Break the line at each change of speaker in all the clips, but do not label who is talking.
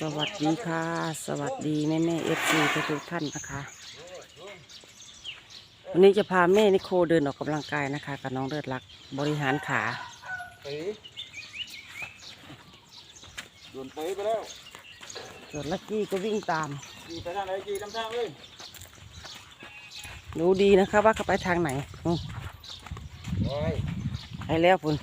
สวัสดีค่ะ สวัสดีแม่แม่เอฟซีทุกๆท่านนะคะ วันนี้จะพาแม่นิโคเดินออกกำลังกายนะคะกับน้องเลือดรักบริหารขา
ไปโดนไปไปแล้ว
ส่วนลักกี้ก็วิ่งตาม
ขี่ไปทางไหนขี่ตามทางเลย
ดูดีนะคะว่าเขาไปทางไหนอืม
โอ้ย
ไปแล้วคุณ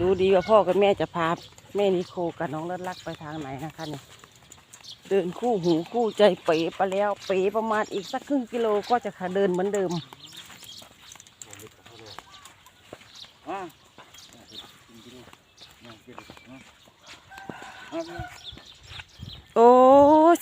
ดูดีว่าพ่อกับแม่จะพา แม่นิโคกับน้องเลือดรักไปทางไหนนะคะเนี่ยเดินคู่หูคู่ใจเป๋ไปแล้ว เป๋ประมาณอีกสักครึ่งกิโลก็จะขาเดินเหมือนเดิมโอ้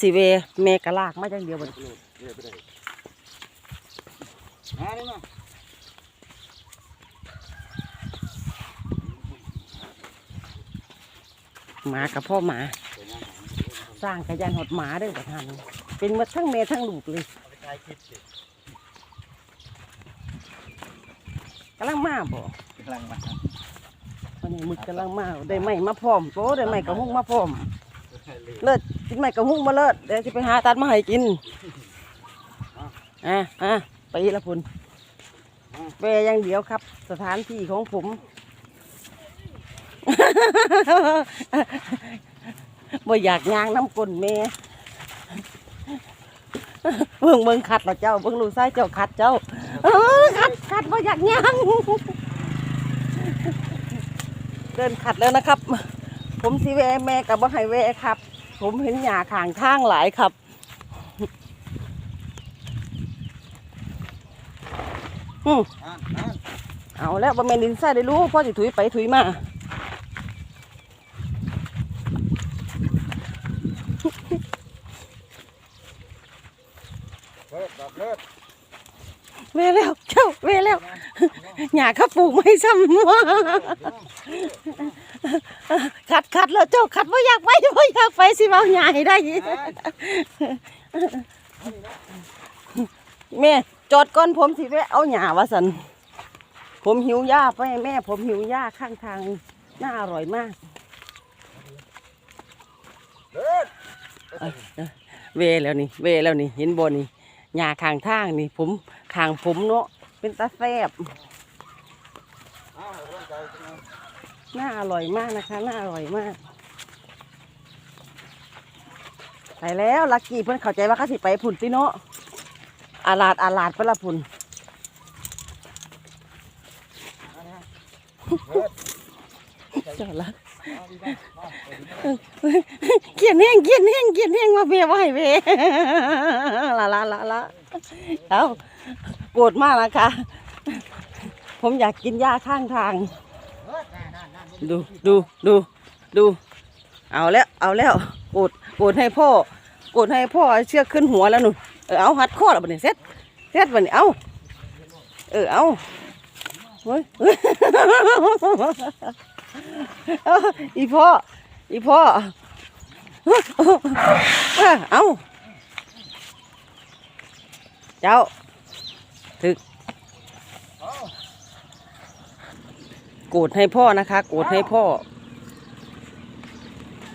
สิเวแม่กะลากมาจังเดียวบัด
ไปเลยไปเลยไปเลยมานี่มา
หมากับพ่อหมา สร้างกระยานหดหมาเด้วยบัดทันเป็นมาทั้งแม่ทั้งลูกเลยกำลังมาบ่
กำลังมา
วันนี้มึกกำลังมาได้ไม้มาพร้อมโตได้ไม้กระหุ้งมาพร้อม เลิศกินไม้กระหุ้งมาเลิศเดี๋ยวจะไปหาตัดมาให้กินอะอะไปละพุ่นแวอย่างเดียวครับ สถานที่ของผม บ่อยากยางน้ำกลนแม่เบิ่งเบิ่งขัดเหรอเจ้าเบิ่งลูกชายเจ้าขัดเจ้า เออขัดขัดบ่อยากยางเดินขัดแล้วนะครับ ผมสิแวแม่กับบ่ให้แวครับ ผมเห็นหญ้าข้างทางหลายครับอืม
อะอะ
เอาแล้วบ่แม่นดินทรายได้รู้พ่อสิถุยไปถุยมา
เลิศแบบเลิศ
เวแล้วเจ้าเวแล้วหญ้าเขาปลูกไม่ซ้ำว่าขัดขัดแล้วเจ้าขัดบ่อยากไปบ่อยากไปสิเว้าหญ้าให้ได้แม่จอดก่อนผมสิแวะเอาหญ้าว่าสันผมหิวหญ้าไปให้แม่ ผมหิวหญ้าข้างทางน่าอร่อยมาก
เลิศ
เวแล้วนี่เวแล้วนี่เห็นบนนี่ หญ้าข้างทางนี่ ผมข้างผมเนาะเป็นตาแซบ
เอาร่างกายเป็นไง
น่าอร่อยมากนะคะน่าอร่อยมากไปแล้วลักกี้เพิ่นเข้าใจว่าเขาสิไปผุนติเนาะอาลาดอาลาดเพิ่นละผุน
อันนี้เลิศ
เจ้าละ
เอาดีบ้า งมาไปดีบ้าง
เกียนแห้งเกียนแห้งเกียนแห้งมาเบียไว้เวละละละละเอาโกรธมากนะคะ ผมอยากกินหญ้าข้างทาง ดูดูดูดู เอาแล้วเอาแล้วโกรธโกรธให้พ่อโกรธให้พ่อเชือกขึ้นหัวแล้วหนูเออเอาหัดข้อแล้วบัดนี้เซ็ตเซ็ตบัดนี้เอาเออเอาเฮ้ย เฮ้ยเอาอีพ่อ อีพ่อ เอาเจ้า ถึก โกรธให้พ่อนะคะ โกรธให้พ่อ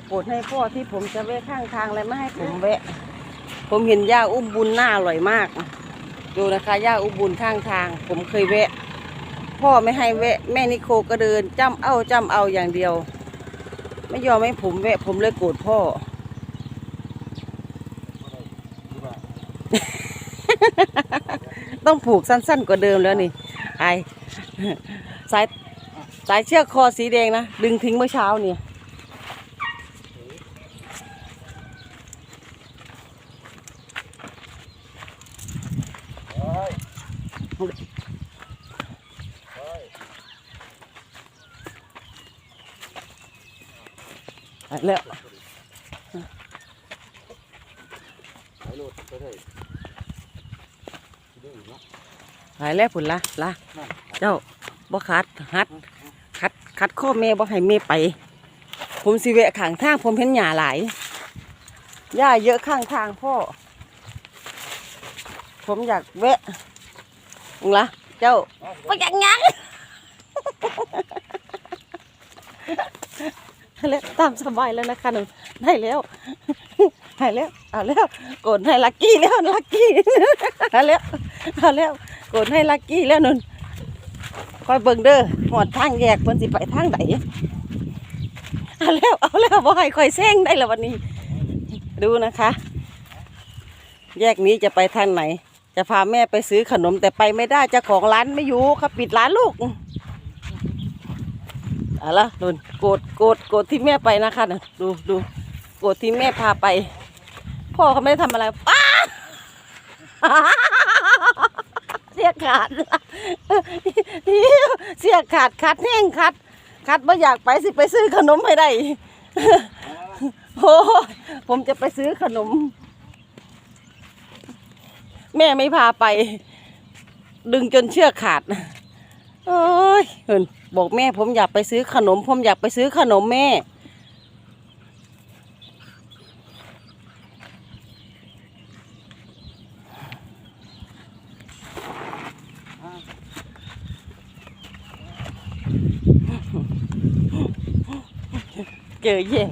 โปรดให้พ่อที่ผมจะแวะข้างทางเลยไม่ให้ผมแวะ ผมเห็นย่าอุ้มบุญน่าอร่อยมาก ดูนะคะย่าอุ้มบุญข้างทาง ผมเคยแวะ พ่อไม่ให้แวะแม่นิโคก็เดินจ้ำเอาจ้ำเอาอย่างเดียว ไม่ยอมให้ผมแวะ ผมเลยโกรธพ่อ
ดีบ้าง
ต้องผูกสั้นๆกว่าเดิมแล้วนี่ไอสายสายเชือกคอสีแดงนะ ดึงทิ้งเมื่อเช้าเนี่ย
เฮ้ยเฮ้ย
ไปแล้ว
ไปโลดไปเลยดื้อเนาะ
ไปแล้วผุนละละ
นั่น
เจ้าบ่คัดฮัดคัดคัดข้อแม่บ่ให้แม่ไป ผมสิแวะข้างทางผมเห็นหญ้าหลายหญ้าเยอะข้างทางพ่อผมอยากแวะมึงละเจ้า
เอา
บ่อยากหยังแล้วตามสบายแล้วนะคะหนูได้แล้ว ได้แล้วเอาแล้วกดให้ลักกี้แล้วลักกี้เอาแล้วเอาแล้วกดให้ลักกี้แล้วนุ่นคอยเบิ่งเด้อหอดทางแยกเพิ่นสิไปทางไหนเอาแล้วเอาแล้วบ่ให้คอยแซงได้แล้ววันนี้ ดูนะคะ แยกนี้จะไปทางไหน จะพาแม่ไปซื้อขนมแต่ไปไม่ได้เจ้าของร้านไม่อยู่เขาปิดร้านลูกเอาละนุ่นโกรธโกรธโกรธที่แม่ไปนะคะน่ะดูดูโกรธที่แม่พาไป พ่อเขาไม่ได้ทำอะไรป้าเสียขาดเสียขาดคัดแห้งคัดคัดไม่อยากไปสิไปซื้อขนมให้ได้โอ้ผมจะไปซื้อขนม แม่ไม่พาไป ดึงจนเชือกขาดโอ้ยเห็นบอกแม่ผมอยากไปซื้อขนม ผมอยากไปซื้อขนมแม่ เจอแยก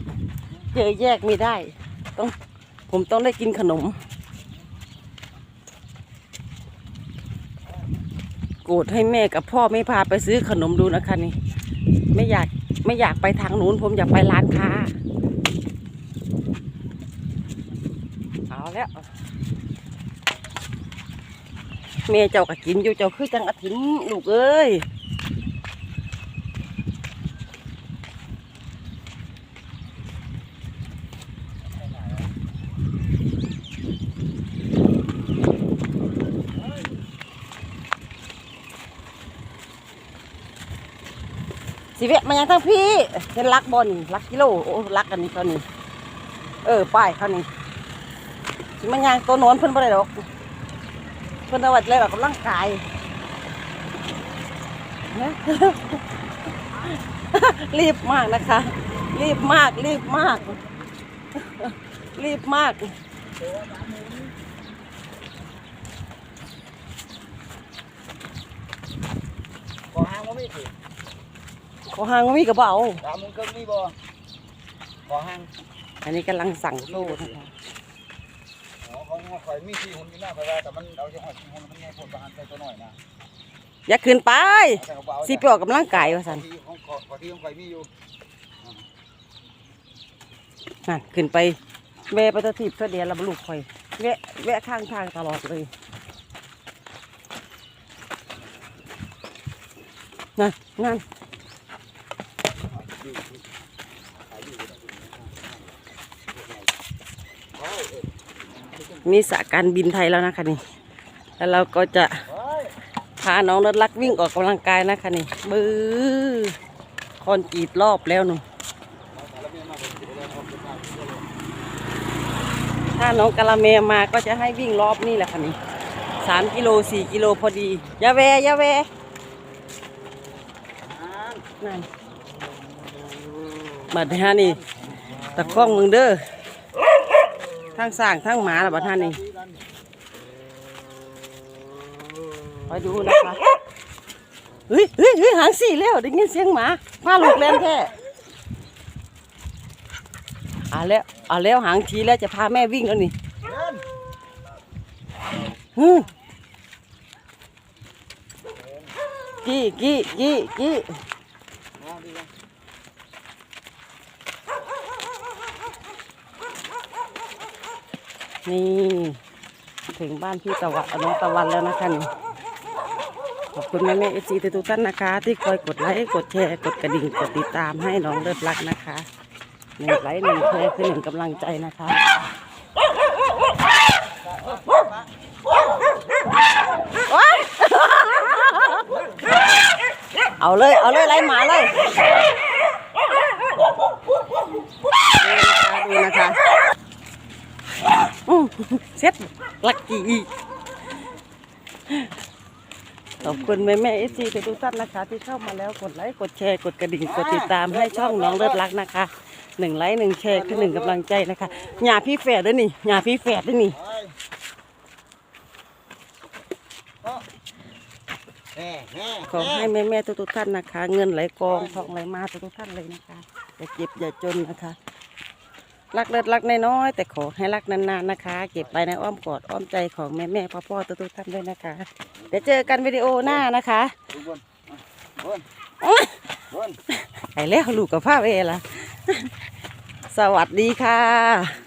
เจอแยกไม่ได้ ต้องผมต้องได้กินขนม โกรธให้แม่กับพ่อไม่พาไปซื้อขนมดูนะคะนี่ ไม่อยากไม่อยากไปทางนู้น ผมอยากไปร้านค้า เอาแล้วแม่เจ้าก็กินอยู่เจ้าคือจังอาทินลูกเอ้ย สิเวะมันยังทั้งพี่เห็นลักบอลลักกิโลโอ้ลักกันนี่เขานี่เออป้ายเขานี่สิมันยังตัวโน้นเพิ่นบ่ได้ดอกเพิ่นเอาไว้เลยออกกำลังกายนะรีบมากนะคะ รีบมากรีบมาก รีบมาก
ขอห้างว่าไม่สิ
ขอหางว่ามีกระเป๋า
สามโมงครึ่งนี่บ่ขอห้าง
อันนี้กำลังสั่งโซ่นะคะ
อ๋อเขาข่อยมีที่หุ่นอยู่หน้าไปว่าแต่มันเอาจังหวัดที่หุ่นมันง่ายผลประหารไปตัวหน่อยนะ
อย่าขึ้นไป
แต่เขาเอา
สิไปออกกำลังกายว่าสัน
ที่ของขอขอที่ของข่อยมีอยู่
นั่นขึ้นไปแวะไปตะทิบเสเดียนแล้วบลูกคอยแวะแวะข้างทางตลอดเลยนั่นนั่น มีสาการบินไทยแล้วนะคะนี่ แล้วเราก็จะพาน้องรถลักวิ่งออกกำลังกายนะคะนี่บื้อคอนกรีดรอบแล้วหนูถ้าน้องกะละเมมาก็จะให้วิ่งรอบนี่แหละค่ะนี่สามกิโลสี่กิโลพอดีอยาแวอยาแวนั่นบัดฮานี่ตะข้องมึงเด้อ ทั้งสร้างทั้งหมาละบัดฮานี่ไปดูนะคะเฮ้ยเฮ้ยเฮ้ยหางสี่แล้วได้ยินเสียงหมาพาลูกเล่นแท้เอาแล้วเอาแล้วหางทีแล้วจะพาแม่วิ่งแล้วนี่
เดิน
ฮึกี้กี้กี้กี้
มาดีนะ
นี่ ถึงบ้านพี่ตะวันน้องตะวันแล้วนะคะนี่ขอบคุณแม่แม่เอซีทุกท่านนะคะ ที่คอยกดไลค์กดแชร์กดกระดิ่งกดติดตามให้น้องเลิศรักนะคะหนึ่งไลค์หนึ่งแชร์คือหนึ่งกำลังใจนะคะเอาเลย เอาเลยไล่หมาเลยดูนะคะอื้อ เซ็ตลักกี้ขอบคุณแม่แม่เอซีทุกท่านนะคะ ที่เข้ามาแล้วกดไลค์กดแชร์กดกระดิ่งกดติดตามให้ช่องน้องเลิศรักนะคะหนึ่งไลค์หนึ่งแชร์คือหนึ่งกำลังใจนะคะหยาพี่แฝดด้วยนี่หยาพี่แฝดด้วยนี่
เฮ้ยแน่แน่
ขอให้แม่แม่ๆทุกๆท่านนะคะ เงินไหลกองทองไหลมาทุกๆท่านเลยนะคะอย่าเจ็บอย่าจนนะคะ รักเลิศรักน้อยๆแต่ขอให้รักนานๆนะคะ เก็บไปในอ้อมกอดอ้อมใจของแม่แม่ๆพ่อพ่อๆทุกๆท่านด้วยนะคะ เดี๋ยวเจอกันวิดีโอหน้านะคะ
ทุกคนบนบน
ไปแล้วลูกกับผ้าเวละสวัสดีค่ะ